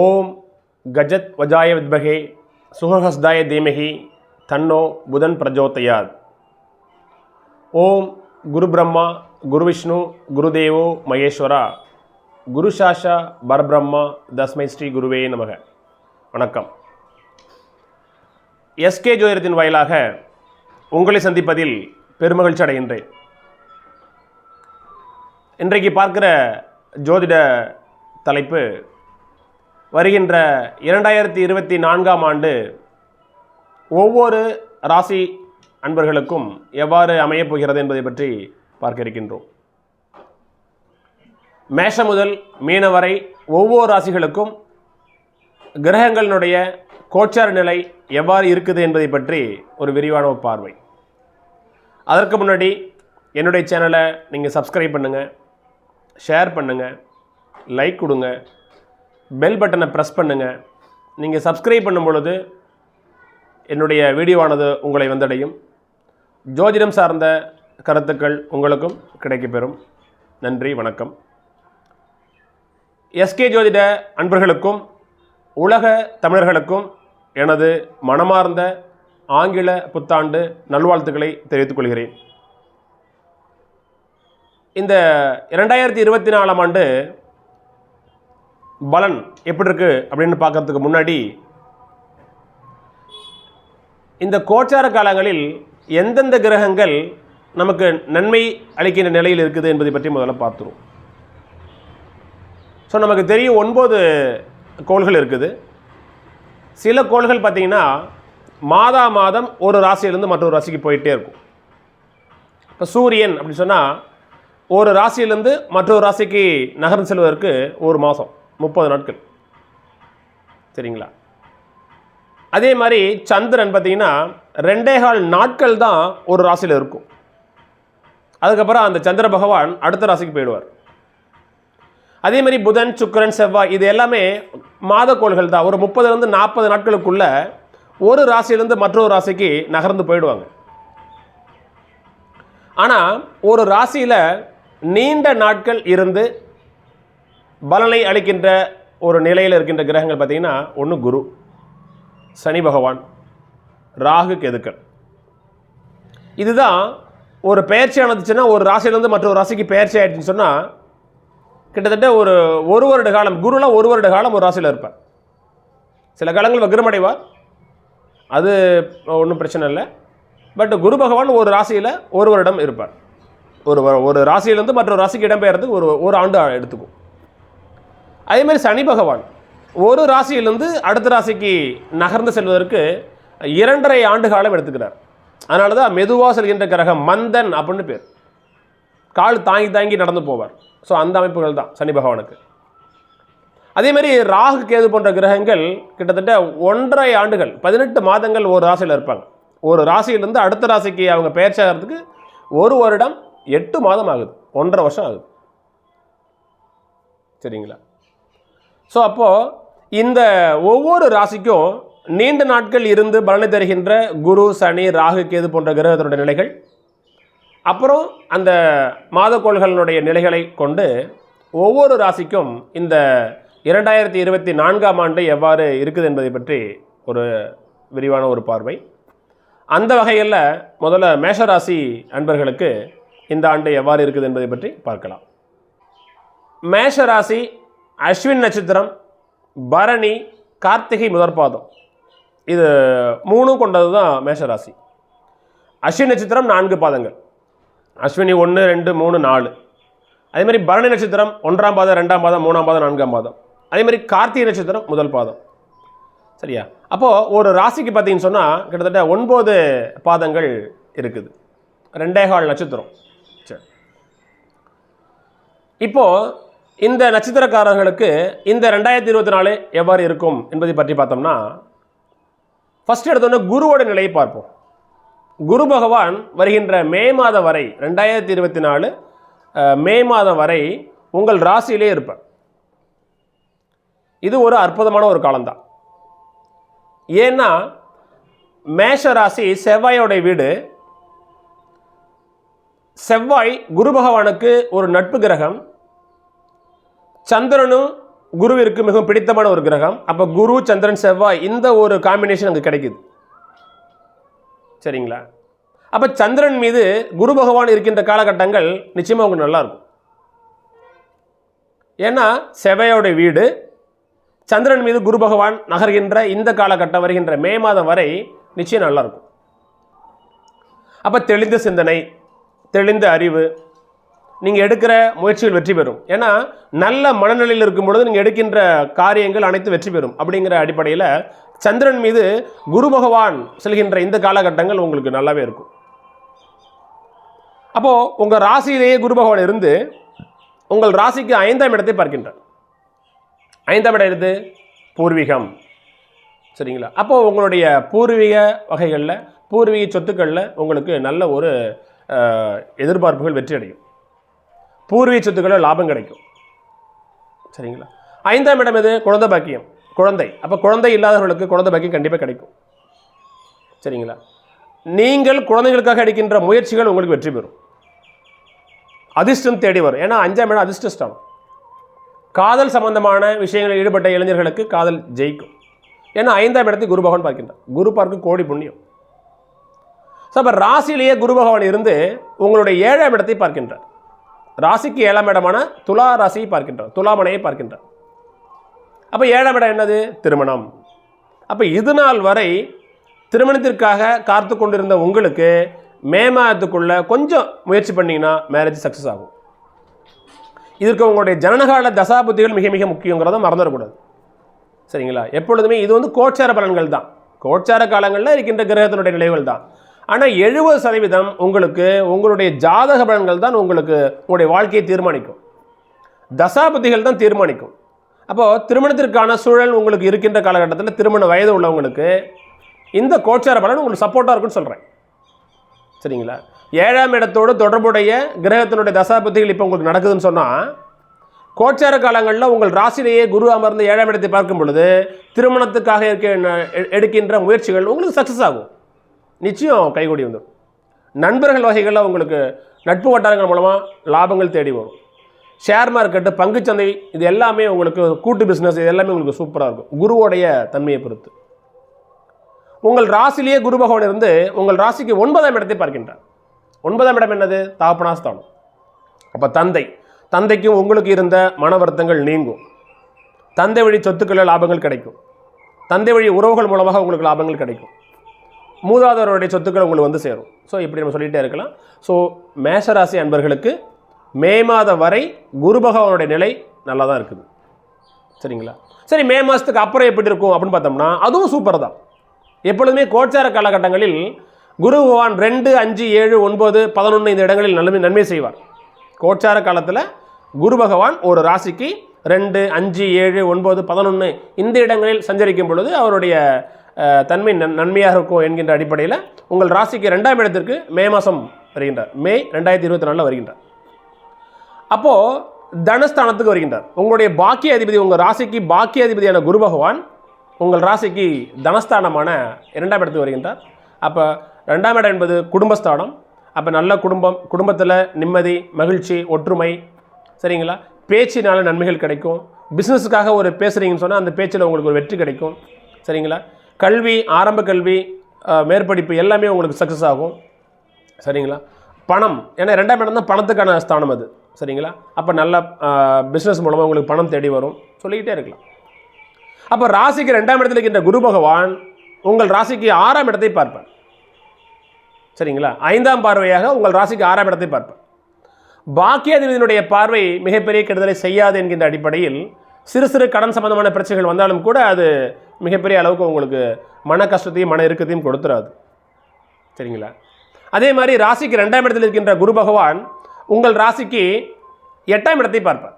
ஓம் கஜத் வஜாய வித்மகே சுகஹஸ்தாய தீமகி தன்னோ புதன் பிரஜோதயாத். ஓம் குரு பிரம்மா குரு விஷ்ணு குருதேவோ மகேஸ்வரா. குரு சாஷா பரபிரம்மா தஸ்மை ஸ்ரீ குருவே நமக. வணக்கம். எஸ்கே ஜோதிடத்தின் வாயிலாக உங்களை சந்திப்பதில் பெருமகிழ்ச்சி அடைகின்றேன். இன்றைக்கு பார்க்கிற ஜோதிட தலைப்பு வருகின்ற இரண்டாயிரத்தி இருபத்தி நான்காம் ஆண்டு ஒவ்வொரு ராசி அன்பர்களுக்கும் எவ்வாறு அமையப் போகிறது என்பதை பற்றி பார்க்க இருக்கின்றோம். மேஷம் முதல் மீன வரை ஒவ்வொரு ராசிகளுக்கும் கிரகங்களினுடைய கோச்சார நிலை எவ்வாறு இருக்குது என்பதை பற்றி ஒரு விரிவான ஒரு பார்வை. அதற்கு முன்னாடி என்னுடைய சேனலை நீங்கள் சப்ஸ்கிரைப் பண்ணுங்கள் ஷேர் பண்ணுங்கள் லைக் கொடுங்க. பெல் பட்டனை ப்ரெஸ் பண்ணுங்கள் நீங்கள் சப்ஸ்கிரைப் பண்ணும் பொழுது என்னுடைய வீடியோவானது உங்களை வந்தடையும். ஜோதிடம் சார்ந்த கருத்துக்கள் உங்களுக்கும் கிடைக்கப்பெறும். நன்றி வணக்கம். எஸ்கே ஜோதிட அன்பர்களுக்கும் உலக தமிழர்களுக்கும் எனது மனமார்ந்த ஆங்கில புத்தாண்டு நல்வாழ்த்துக்களை தெரிவித்துக் கொள்கிறேன். இந்த இரண்டாயிரத்தி இருபத்தி நாலாம் ஆண்டு பலன் எப்படி இருக்கு அப்படின்னு பார்க்கறதுக்கு முன்னாடி இந்த கோச்சார காலங்களில் எந்தெந்த கிரகங்கள் நமக்கு நன்மை அளிக்கின்ற நிலையில் இருக்குது என்பதை பற்றி முதல்ல பார்த்துருவோம். ஸோ நமக்கு தெரியும் ஒன்பது கோள்கள் இருக்குது. சில கோள்கள் பார்த்திங்கன்னா மாதா மாதம் ஒரு ராசியிலேருந்து மற்றொரு ராசிக்கு போயிட்டே இருக்கும். இப்போ சூரியன் அப்படின்னு சொன்னால் ஒரு ராசியிலேருந்து மற்றொரு ராசிக்கு நகர்ந்து செல்வதற்கு ஒரு மாதம். முப்பது நாட்கள். சரிங்களா? அதே மாதிரி சந்திரன் பார்த்தீங்கன்னா ரெண்டே கால் நாட்கள் தான் ஒரு ராசியில் இருக்கும். அதுக்கப்புறம் அந்த சந்திர பகவான் அடுத்த ராசிக்கு போயிடுவார். அதே மாதிரி புதன் சுக்கரன் செவ்வாய் இது எல்லாமே மாதக்கோள்கள் தான். ஒரு முப்பதுலேருந்து நாற்பது நாட்களுக்குள்ள ஒரு ராசியிலேருந்து மற்றொரு ராசிக்கு நகர்ந்து போயிடுவாங்க. ஆனால் ஒரு ராசியில் நீண்ட நாட்கள் இருந்து பலனை அளிக்கின்ற ஒரு நிலையில் இருக்கின்ற கிரகங்கள் பார்த்தீங்கன்னா ஒன்று குரு சனி பகவான் ராகு கெதுக்கள். இதுதான் ஒரு பெயர்ச்சி ஆனதுச்சுன்னா ஒரு ராசியிலேருந்து மற்றொரு ராசிக்கு பெயர்ச்சி ஆகிடுச்சுன்னு சொன்னால் கிட்டத்தட்ட ஒரு ஒரு வருட காலம் குருலாம் ஒரு வருட காலம் ஒரு ராசியில் இருப்பார். சில காலங்கள் வக்ரமடைவார். அது ஒன்றும் பிரச்சனை இல்லை. பட் குரு பகவான் ஒரு ராசியில் ஒரு வருடம் இருப்பார். ஒரு வ- ஒரு ராசியிலேருந்து மற்றொரு ராசிக்கு இடம்பெயர்றதுக்கு ஒரு ஒரு ஆண்டு எடுத்துக்கும். அதே மாதிரி சனி பகவான் ஒரு ராசியிலிருந்து அடுத்த ராசிக்கு நகர்ந்து செல்வதற்கு இரண்டரை ஆண்டு காலம் எடுத்துக்கிறார். அதனால தான் மெதுவாக செல்கின்ற கிரகம் மந்தன் அப்படின்னு பேர். கால் தாங்கி தாங்கி நடந்து போவார். ஸோ அந்த அமைப்புகள் தான் சனி பகவானுக்கு. அதே மாதிரி ராகு கேது போன்ற கிரகங்கள் கிட்டத்தட்ட ஒன்றரை ஆண்டுகள் பதினெட்டு மாதங்கள் ஒரு ராசியில் இருப்பாங்க. ஒரு ராசியிலிருந்து அடுத்த ராசிக்கு அவங்க பெயர்ச்சி ஆகிறதுக்கு ஒரு வருடம் எட்டு மாதம் ஆகுது. ஒன்றரை வருஷம் ஆகுது. சரிங்களா? ஸோ அப்போது இந்த ஒவ்வொரு ராசிக்கும் நீண்ட நாட்கள் இருந்து பலனை தருகின்ற குரு சனி ராகு கேது போன்ற கிரகத்தினுடைய நிலைகள் அப்புறம் அந்த மாதக்கோள்களினுடைய நிலைகளை கொண்டு ஒவ்வொரு ராசிக்கும் இந்த இரண்டாயிரத்தி இருபத்தி நான்காம் ஆண்டு எவ்வாறு இருக்குது என்பதை பற்றி ஒரு விரிவான ஒரு பார்வை. அந்த வகையில் முதல்ல மேஷராசி அன்பர்களுக்கு இந்த ஆண்டு எவ்வாறு இருக்குது என்பதை பற்றி பார்க்கலாம். மேஷராசி அஸ்வின் நட்சத்திரம் பரணி கார்த்திகை முதற்பாதம் இது மூணும் கொண்டது தான் மேஷராசி. அஸ்வின் நட்சத்திரம் நான்கு பாதங்கள். அஸ்வினி ஒன்று ரெண்டு மூணு நாலு. அதே மாதிரி பரணி நட்சத்திரம் ஒன்றாம் பாதம் ரெண்டாம் பாதம் மூணாம் பாதம் நான்காம் பாதம். அதே மாதிரி கார்த்திகை நட்சத்திரம் முதல் பாதம். சரியா? அப்போது ஒரு ராசிக்கு பார்த்தீங்கன்னு சொன்னால் கிட்டத்தட்ட ஒன்பது பாதங்கள் இருக்குது. ரெண்டே கால் நட்சத்திரம். சரி. இப்போது இந்த நட்சத்திரக்காரர்களுக்கு இந்த ரெண்டாயிரத்தி இருபத்தி நாலு எவ்வாறு இருக்கும் என்பதை பற்றி பார்த்தோம்னா ஃபஸ்ட் எடுத்தோன்னே குருவோட நிலையை பார்ப்போம். குரு பகவான் வருகின்ற மே மாதம் வரை ரெண்டாயிரத்தி இருபத்தி நாலு மே மாதம் வரை உங்கள் ராசியிலே இருப்பார். இது ஒரு அற்புதமான ஒரு காலம்தான். ஏன்னா மேஷ ராசி செவ்வாயோட வீடு செவ்வாய் குரு பகவானுக்கு ஒரு நட்பு கிரகம் சந்திரனும் குருவிற்கு மிகவும் பிடித்தமான ஒரு கிரகம். அப்போ குரு சந்திரன் செவ்வாய் இந்த ஒரு காம்பினேஷன் அங்கே கிடைக்குது. சரிங்களா? அப்போ சந்திரன் மீது குரு பகவான் இருக்கின்ற காலகட்டங்கள் நிச்சயமாக உங்களுக்கு நல்லாயிருக்கும் ஏன்னா செவ்வையோடைய வீடு சந்திரன் மீது குரு பகவான் நகர்கின்ற இந்த காலகட்டம் வருகின்ற மே மாதம் வரை நிச்சயம் நல்லாயிருக்கும் அப்போ தெளிந்த சிந்தனை தெளிந்த அறிவு நீங்கள் எடுக்கிற முயற்சிகள் வெற்றி பெறும். ஏன்னா நல்ல மனநிலையில் இருக்கும் பொழுது நீங்கள் எடுக்கின்ற காரியங்கள் அனைத்து வெற்றி பெறும். அப்படிங்கிற அடிப்படையில் சந்திரன் மீது குரு பகவான் செல்கின்ற இந்த காலகட்டங்கள் உங்களுக்கு நல்லாவே இருக்கும். அப்போது உங்கள் ராசியிலேயே குரு பகவான் இருந்து உங்கள் ராசிக்கு ஐந்தாம் இடத்தை பார்க்கின்றார். ஐந்தாம் இடம் எது? பூர்வீகம். சரிங்களா? அப்போது உங்களுடைய பூர்வீக வகைகளில் பூர்வீக சொத்துக்களில் உங்களுக்கு நல்ல ஒரு எதிர்பார்ப்புகள் வெற்றி அடையும் பூர்வீக சொத்துக்களில் லாபம் கிடைக்கும். சரிங்களா? ஐந்தாம் இடம் எது? குழந்தை பாக்கியம். குழந்தை. அப்போ குழந்தை இல்லாதவர்களுக்கு குழந்தை பாக்கியம் கண்டிப்பாக கிடைக்கும். சரிங்களா? நீங்கள் குழந்தைகளுக்காக எடுக்கின்ற முயற்சிகள் உங்களுக்கு வெற்றி பெறும். அதிர்ஷ்டம் தேடி வரும். ஏன்னா அஞ்சாம் இடம் அதிர்ஷ்டம் காதல் சம்பந்தமான விஷயங்களில் ஈடுபட்ட இளைஞர்களுக்கு காதல் ஜெயிக்கும். ஏன்னா ஐந்தாம் இடத்தை குரு பகவான் பார்க்கின்றார். குரு பார்க்க கோடி புண்ணியம். ஸோ அப்போ ராசியிலேயே குரு பகவான் இருந்து உங்களுடைய ஏழாம் இடத்தை பார்க்கின்றார். ராசிக்கு ஏழாம் இடமான துலா ராசியை பார்க்கின்றார். துலாமனையை பார்க்கின்றார். அப்போ ஏழாம் இடம் என்னது? திருமணம். அப்போ இது நாள் வரை திருமணத்திற்காக காத்து கொண்டிருந்த உங்களுக்கு மே மாதத்துக்குள்ள கொஞ்சம் முயற்சி பண்ணிங்கன்னா மேரேஜ் சக்ஸஸ் ஆகும். இதற்கு உங்களுடைய ஜனனகால தசாபுத்திகள் மிக மிக முக்கியங்கிறத மறந்துடக்கூடாது. சரிங்களா? எப்பொழுதுமே இது வந்து கோச்சார பலன்கள் தான். கோச்சார காலங்களில் இருக்கின்ற கிரகத்தினுடைய நிலைகள் தான். ஆனால் எழுபது சதவீதம் உங்களுக்கு உங்களுடைய ஜாதக பலன்கள் தான் உங்களுக்கு உங்களுடைய வாழ்க்கையை தீர்மானிக்கும். தசாபதிகள் தான் தீர்மானிக்கும். அப்போது திருமணத்திற்கான சூழல் உங்களுக்கு இருக்கின்ற காலகட்டத்தில் திருமண வயது உள்ளவங்களுக்கு இந்த கோச்சார பலன் உங்களுக்கு சப்போர்ட்டாக இருக்குன்னு சொல்கிறேன் சரிங்களா? ஏழாம் இடத்தோடு தொடர்புடைய கிரகத்தினுடைய தசாபதிகள் இப்போ உங்களுக்கு நடக்குதுன்னு சொன்னால் கோச்சார காலங்களில் உங்கள் ராசிலேயே குரு அமர்ந்து ஏழாம் இடத்தை பார்க்கும் பொழுது திருமணத்துக்காக இருக்க எ- எடுக்கின்ற முயற்சிகள் உங்களுக்கு சக்ஸஸ் ஆகும். நிச்சயம் கைகூடி வந்துடும். நண்பர்கள் வகைகளில் உங்களுக்கு நட்பு வட்டாரங்கள் மூலமாக லாபங்கள் தேடி வரும். ஷேர் மார்க்கெட்டு பங்குச்சந்தை இது எல்லாமே உங்களுக்கு கூட்டு பிஸ்னஸ் இது எல்லாமே உங்களுக்கு சூப்பராக இருக்கும். குருவோடைய தன்மையை பொறுத்து. உங்கள் ராசிலேயே குரு பகவான் இருந்து உங்கள் ராசிக்கு ஒன்பதாம் இடத்தை பார்க்கின்றார். ஒன்பதாம் இடம் என்னது? தாப்பனாஸ்தானம். அப்போ தந்தை. தந்தைக்கும் உங்களுக்கு இருந்த மன வருத்தங்கள் நீங்கும். தந்தை வழி சொத்துக்களில் லாபங்கள் கிடைக்கும். தந்தை வழி உறவுகள் மூலமாக உங்களுக்கு லாபங்கள் கிடைக்கும். மூதாதவருடைய சொத்துக்கள் உங்களுக்கு வந்து சேரும். ஸோ இப்படி நம்ம சொல்லிகிட்டே இருக்கலாம். ஸோ மேஷராசி அன்பர்களுக்கு மே மாதம் வரை குரு பகவானுடைய நிலை நல்லா தான் இருக்குது. சரிங்களா? சரி மே மாதத்துக்கு அப்புறம் எப்படி இருக்கும் அப்படின்னு பார்த்தோம்னா அதுவும் சூப்பர் தான். எப்பொழுதுமே கோச்சார காலகட்டங்களில் குரு பகவான் ரெண்டு அஞ்சு ஏழு ஒன்பது பதினொன்று இந்த இடங்களில் நன்மை நன்மை செய்வார். கோச்சார காலத்தில் குரு பகவான் ஒரு ராசிக்கு ரெண்டு அஞ்சு ஏழு ஒன்பது பதினொன்று இந்த இடங்களில் சஞ்சரிக்கும் பொழுது அவருடைய தன்மை நன் நன்மையாக இருக்கும் என்கின்ற அடிப்படையில் உங்கள் ராசிக்கு ரெண்டாம் இடத்திற்கு மே மாதம் வருகின்றார். மே ரெண்டாயிரத்தி இருபத்தி நாலில் வருகின்றார். அப்போது தனஸ்தானத்துக்கு வருகின்றார். உங்களுடைய பாக்கிய அதிபதி உங்கள் ராசிக்கு பாக்கிய அதிபதியான குரு பகவான் உங்கள் ராசிக்கு தனஸ்தானமான இரண்டாம் இடத்துக்கு வருகின்றார். அப்போ ரெண்டாம் இடம் என்பது குடும்பஸ்தானம். அப்போ நல்ல குடும்பம் குடும்பத்தில் நிம்மதி மகிழ்ச்சி ஒற்றுமை சரிங்களா? பேச்சினால நன்மைகள் கிடைக்கும். பிஸ்னஸுக்காக ஒரு பேசுகிறீங்கன்னு சொன்னால் அந்த பேச்சில் உங்களுக்கு ஒரு வெற்றி கிடைக்கும். சரிங்களா? கல்வி ஆரம்ப கல்வி மேற்படிப்பு எல்லாமே உங்களுக்கு சக்ஸஸ் ஆகும். சரிங்களா? பணம் ஏன்னா ரெண்டாம் இடம் தான் பணத்துக்கான ஸ்தானம் அது. சரிங்களா? அப்போ நல்ல பிஸ்னஸ் மூலமாக உங்களுக்கு பணம் தேடி வரும். சொல்லிக்கிட்டே இருக்கலாம். அப்போ ராசிக்கு ரெண்டாம் இடத்துல இருக்கின்ற குரு பகவான் உங்கள் ராசிக்கு ஆறாம் இடத்தை பார்ப்பார். சரிங்களா? ஐந்தாம் பார்வையாக உங்கள் ராசிக்கு ஆறாம் இடத்தை பார்ப்பார். பாக்கியாதிபதியினுடைய பார்வை மிகப்பெரிய கெடுதலை செய்யாது என்கின்ற அடிப்படையில் சிறு சிறு கடன் சம்பந்தமான பிரச்சனைகள் வந்தாலும் கூட அது மிகப்பெரிய அளவுக்கு உங்களுக்கு மன கஷ்டத்தையும் மன இறுக்கத்தையும் கொடுத்துறாது. சரிங்களா? அதே மாதிரி ராசிக்கு ரெண்டாம் இடத்தில் இருக்கின்ற குரு பகவான் உங்கள் ராசிக்கு எட்டாம் இடத்தை பார்ப்பார்.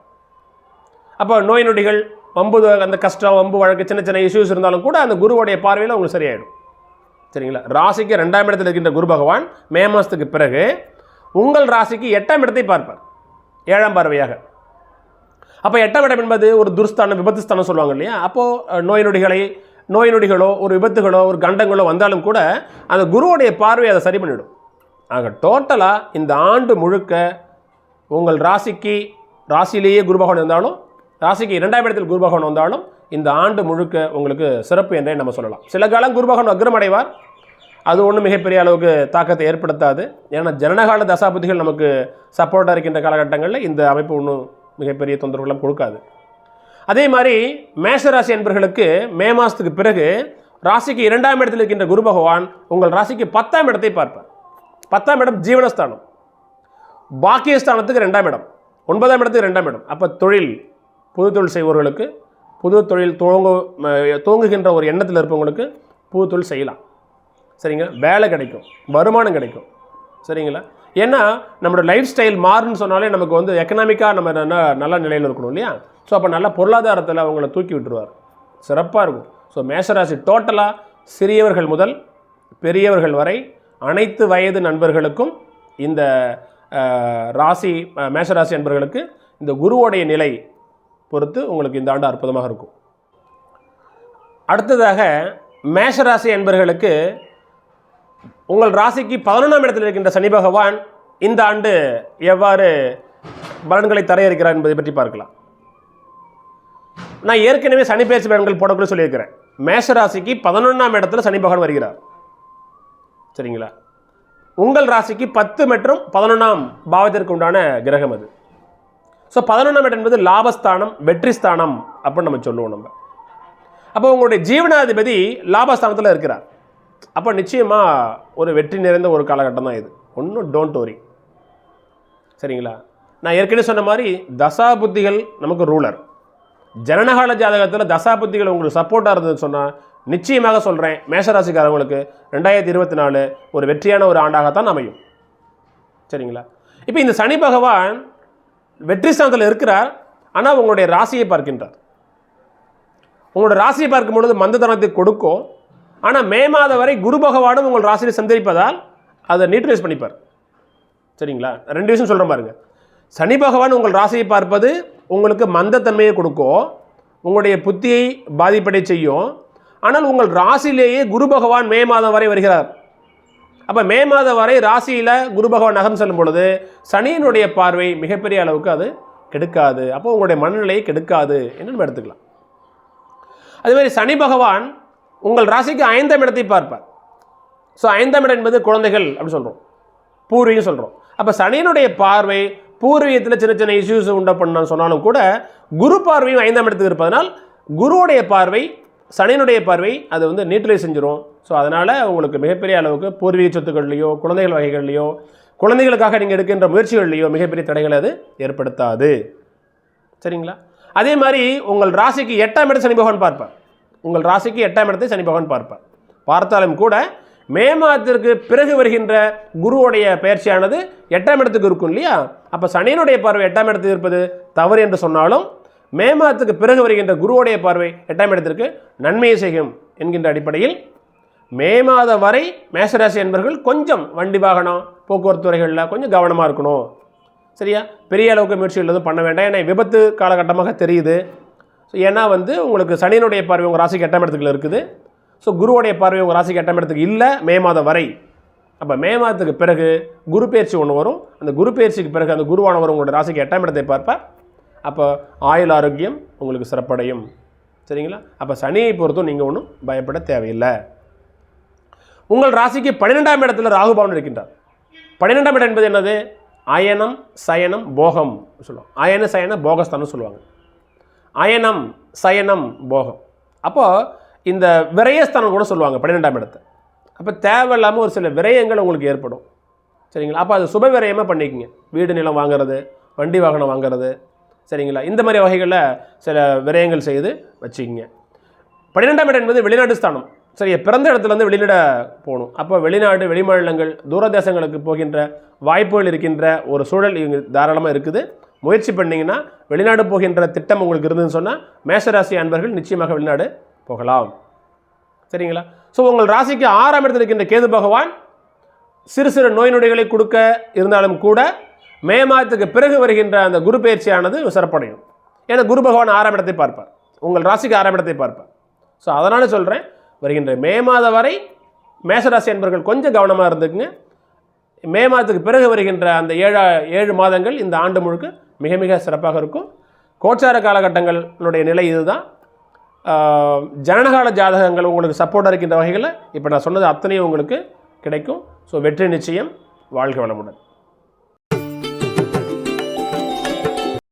அப்போ நோய் நொடிகள் வம்பு அந்த கஷ்டம் வம்பு வழக்கு சின்ன சின்ன இஷ்யூஸ் இருந்தாலும் கூட அந்த குருவோடைய பார்வையில் உங்களுக்கு சரியாயிடும். சரிங்களா? ராசிக்கு ரெண்டாம் இடத்தில் இருக்கின்ற குரு பகவான் மே மாதத்துக்கு பிறகு உங்கள் ராசிக்கு எட்டாம் இடத்தை பார்ப்பார். ஏழாம் பார்வையாக. அப்போ எட்டாம் இடம் என்பது ஒரு துர்ஸ்தானம் விபத்து ஸ்தானம் சொல்லுவாங்க இல்லையா? அப்போது நோய் நொடிகளை நோய் நொடிகளோ ஒரு விபத்துகளோ ஒரு கண்டங்களோ வந்தாலும் கூட அந்த குருவுடைய பார்வை அதை சரி பண்ணிவிடும் ஆக டோட்டலாக இந்த ஆண்டு முழுக்க உங்கள் ராசிக்கு ராசியிலேயே குரு பகவான் இருந்தாலும் ராசிக்கு இரண்டாம் இடத்தில் குரு பகவான் வந்தாலும் இந்த ஆண்டு முழுக்க உங்களுக்கு சிறப்பு என்றே நம்ம சொல்லலாம். சில காலம் குரு பகவான் அது ஒன்றும் மிகப்பெரிய அளவுக்கு தாக்கத்தை ஏற்படுத்தாது. ஏன்னா ஜனனகால தசாபதிகள் நமக்கு சப்போர்ட்டாக இருக்கின்ற காலகட்டங்களில் இந்த அமைப்பு ஒன்றும் மிகப்பெரிய தொந்தரவுகளும் கொடுக்காது. அதே மாதிரி மேஷராசி என்பர்களுக்கு மே மாதத்துக்கு பிறகு ராசிக்கு இரண்டாம் இடத்தில் இருக்கின்ற குரு பகவான் உங்கள் ராசிக்கு பத்தாம் இடத்தை பார்ப்பார். பத்தாம் இடம் ஜீவனஸ்தானம். பாக்கியஸ்தானத்துக்கு ரெண்டாம் இடம். ஒன்பதாம் இடத்துக்கு ரெண்டாம் இடம். அப்போ தொழில் புது தொழில் செய்பவர்களுக்கு புது தொழில் துவங்க துவங்குகின்ற ஒரு எண்ணத்தில் இருப்பவங்களுக்கு புது தொழில் செய்யலாம். சரிங்களா? வேலை கிடைக்கும் வருமானம் கிடைக்கும். சரிங்களா? ஏன்னா நம்மளோட லைஃப் ஸ்டைல் மாறுன்னு சொன்னாலே நமக்கு வந்து எக்கனாமிக்காக நம்ம என்ன நல்ல நிலையில் இருக்கணும் இல்லையா? ஸோ அப்போ நல்ல பொருளாதாரத்தில் அவங்கள தூக்கி விட்டுருவார். சிறப்பாக இருக்கும். ஸோ மேஷராசி டோட்டலாக சிறியவர்கள் முதல் பெரியவர்கள் வரை அனைத்து வயது நண்பர்களுக்கும் இந்த ராசி மேஷராசி நண்பர்களுக்கு இந்த குருவோடைய நிலை பொறுத்து உங்களுக்கு இந்த ஆண்டு அற்புதமாக இருக்கும். அடுத்ததாக மேஷராசி என்பர்களுக்கு உங்கள் ராசிக்கு பதினொன்றாம் இடத்தில் இருக்கின்ற சனி பகவான் இந்த ஆண்டு எவ்வாறு பலன்களை தர இருக்கிறார் என்பதை பற்றி பார்க்கலாம். நான் ஏற்கனவே சனி பயிற்சி பலன்கள் போடக்குள்ள சொல்லியிருக்கிறேன். மேஷராசிக்கு பதினொன்றாம் இடத்துல சனி பகவான் வருகிறார். சரிங்களா? உங்கள் ராசிக்கு பத்து மற்றும் பதினொன்றாம் பாவத்திற்கு உண்டான கிரகம் அது. ஸோ பதினொன்றாம் இடம் என்பது லாபஸ்தானம் வெற்றி ஸ்தானம் அப்படின்னு நம்ம சொல்லுவோம் நம்ம. அப்போ உங்களுடைய ஜீவனாதிபதி லாபஸ்தானத்தில் இருக்கிறார். அப்போ நிச்சயமாக ஒரு வெற்றி நிறைந்த ஒரு காலகட்டம் தான் இது. ஒன்றும் டோன்ட் வரி சரிங்களா? நான் ஏற்கனவே சொன்ன மாதிரி தசா புத்திகள் நமக்கு ரூலர் ஜனனகால ஜாதகத்தில் தசா புத்திகள் உங்களுக்கு சப்போர்ட்டாக இருந்ததுன்னு சொன்னால் நிச்சயமாக சொல்கிறேன் மேஷராசிக்காரவங்களுக்கு ரெண்டாயிரத்தி இருபத்தி நாலு ஒரு வெற்றியான ஒரு ஆண்டாகத்தான் அமையும். சரிங்களா? இப்போ இந்த சனி பகவான் வெற்றி ஸ்தானத்தில் இருக்கிறார். ஆனால் உங்களுடைய ராசியை பார்க்கின்றார். உங்களோட ராசியை பார்க்கும் பொழுது மந்ததனத்தை கொடுக்கும். ஆனால் மே மாதம் வரை குரு பகவானும் உங்கள் ராசியை சந்தரிப்பதால் அதை நியூட்ரலைஸ் பண்ணிப்பார். சரிங்களா? ரெண்டு விஷயம் சொல்கிறேன் பாருங்க. சனி பகவான் உங்கள் ராசியை பார்ப்பது உங்களுக்கு மந்தத்தன்மையை கொடுக்கும். உங்களுடைய புத்தியை பாதிப்படை செய்யும். ஆனால் உங்கள் ராசியிலேயே குரு பகவான் மே மாதம் வரை வருகிறார். அப்போ மே மாதம் வரை ராசியில் குரு பகவான் நகர்ந்து செல்லும் பொழுது சனியினுடைய பார்வை மிகப்பெரிய அளவுக்கு அது கெடுக்காது. அப்போ உங்களுடைய மனநிலையை கெடுக்காது. என்று நம்ம எடுத்துக்கலாம். அதே மாதிரி சனி பகவான் உங்கள் ராசிக்கு ஐந்தாம் இடத்தை பார்ப்பார். ஸோ ஐந்தாம் இடம் என்பது குழந்தைகள் அப்படின்னு சொல்கிறோம் பூர்வீகம் சொல்கிறோம் அப்போ சனியினுடைய பார்வை பூர்வீகத்தில் சின்ன சின்ன இஷ்யூஸ் உண்டு பண்ண சொன்னாலும் கூட குரு பார்வையும் ஐந்தாம் இடத்துக்கு இருப்பதனால் குருவுடைய பார்வை சனியினுடைய பார்வை அது வந்து நியூட்ரலைஸ் செஞ்சிடும் ஸோ அதனால் உங்களுக்கு மிகப்பெரிய அளவுக்கு பூர்வீக சொத்துக்கள்லையோ குழந்தைகள் வகைகள்லையோ குழந்தைகளுக்காக நீங்கள் எடுக்கின்ற முயற்சிகள்லையோ மிகப்பெரிய தடைகளை அது ஏற்படுத்தாது. சரிங்களா? அதே மாதிரி உங்கள் ராசிக்கு எட்டாம் இடம் சனி பகவான் பார்ப்பார். உங்கள் ராசிக்கு எட்டாம் இடத்தை சனி பகவான் பார்ப்பார். பார்த்தாலும் கூட மே மாதத்திற்கு பிறகு வருகின்ற குருவுடைய பயிற்சியானது எட்டாம் இடத்துக்கு இருக்கும் இல்லையா? அப்போ சனியினுடைய பார்வை எட்டாம் இடத்துக்கு இருப்பது தவறு என்று சொன்னாலும் மே மாதத்துக்கு பிறகு வருகின்ற குருவுடைய பார்வை எட்டாம் இடத்திற்கு நன்மையை செய்யும் என்கின்ற அடிப்படையில் மே மாதம் வரை மேசராசி என்பவர்கள் கொஞ்சம் வண்டி வாகனம் போக்குவரத்து துறைகளில் கொஞ்சம் கவனமாக இருக்கணும். சரியா? பெரிய அளவுக்கு முயற்சிகள் எதுவும் பண்ண வேண்டாம். ஏன்னா விபத்து காலகட்டமாக தெரியுது. ஸோ ஏன்னா வந்து உங்களுக்கு சனியினுடைய பார்வை உங்கள் ராசிக்கு எட்டாம் இடத்துக்குள்ள இருக்குது. ஸோ குருவுடைய பார்வை உங்கள் ராசிக்கு எட்டாம் இடத்துக்கு இல்லை மே மாதம் வரை. அப்போ மே மாதத்துக்கு பிறகு குரு பயிற்சி ஒன்று வரும். அந்த குரு பயிற்சிக்கு பிறகு அந்த குருவானவர் உங்களுடைய ராசிக்கு எட்டாம் இடத்தை பார்ப்பார் அப்போ ஆயுள் ஆரோக்கியம் உங்களுக்கு சிறப்படையும். சரிங்களா? அப்போ சனியை பொறுத்தும் நீங்கள் ஒன்றும் பயப்பட தேவையில்லை. உங்கள் ராசிக்கு பன்னிரெண்டாம் இடத்துல ராகு பவன் இருக்கின்றார். பன்னிரெண்டாம் இடம் என்பது என்னது? அயனம் சயனம் போகம் சொல்லுவோம் அயன சயன போகஸ்தானம் சொல்லுவாங்க. அயனம் சயனம் போகம். அப்போது இந்த விரயஸ்தானம் கூட சொல்லுவாங்க பன்னிரெண்டாம் இடத்தை. அப்போ தேவையில்லாமல் ஒரு சில விரயங்கள் உங்களுக்கு ஏற்படும். சரிங்களா? அப்போ அது சுப விரயமாக பண்ணிக்கோங்க. வீடு நிலம் வாங்குறது வண்டி வாகனம் வாங்குறது. சரிங்களா? இந்த மாதிரி வகைகளில் சில விரயங்கள் செய்து வச்சுக்கிங்க. பன்னிரெண்டாம் இடம் என்பது வெளிநாட்டு ஸ்தானம். சரி பிறந்த இடத்துலேருந்து வெளிநாட போகணும். அப்போ வெளிநாடு வெளிமாநிலங்கள் தூரதேசங்களுக்கு போகின்ற வாய்ப்புகள் இருக்கின்ற ஒரு சூழல் இங்கே தாராளமாக இருக்குது. முயற்சி பண்ணிங்கன்னா வெளிநாடு போகின்ற திட்டம் உங்களுக்கு இருந்ததுன்னு சொன்னால் மேஷராசி அன்பர்கள் நிச்சயமாக வெளிநாடு போகலாம். சரிங்களா? ஸோ உங்கள் ராசிக்கு ஆறாம் இடத்தில் இருக்கின்ற கேது பகவான் சிறு சிறு நோய் நொடிகளை கொடுக்க இருந்தாலும் கூட மே மாதத்துக்கு பிறகு வருகின்ற அந்த குரு பயிற்சியானது சிறப்படையும். ஏன்னா குரு பகவான் ஆறாம் இடத்தை பார்ப்பார். உங்கள் ராசிக்கு ஆறாம் இடத்தை பார்ப்பார். ஸோ அதனால் சொல்கிறேன் வருகின்ற மே மாதம் வரை மேஷராசி என்பர்கள் கொஞ்சம் கவனமாக இருந்துக்குங்க. மே மாதத்துக்கு பிறகு வருகின்ற அந்த ஏழா ஏழு மாதங்கள் இந்த ஆண்டு முழுக்க மிக மிக சிறப்பாக இருக்கும். கோச்சார காலகட்டங்களுடைய நிலை இதுதான். ஆஹ், ஜனனகால ஜாதகங்கள் உங்களுக்கு சப்போர்ட்டாக இருக்கின்ற வகைகளில் இப்போ நான் சொன்னது அத்தனையும் உங்களுக்கு கிடைக்கும். ஸோ வெற்றி நிச்சயம் வாழ்க வளமுடன்.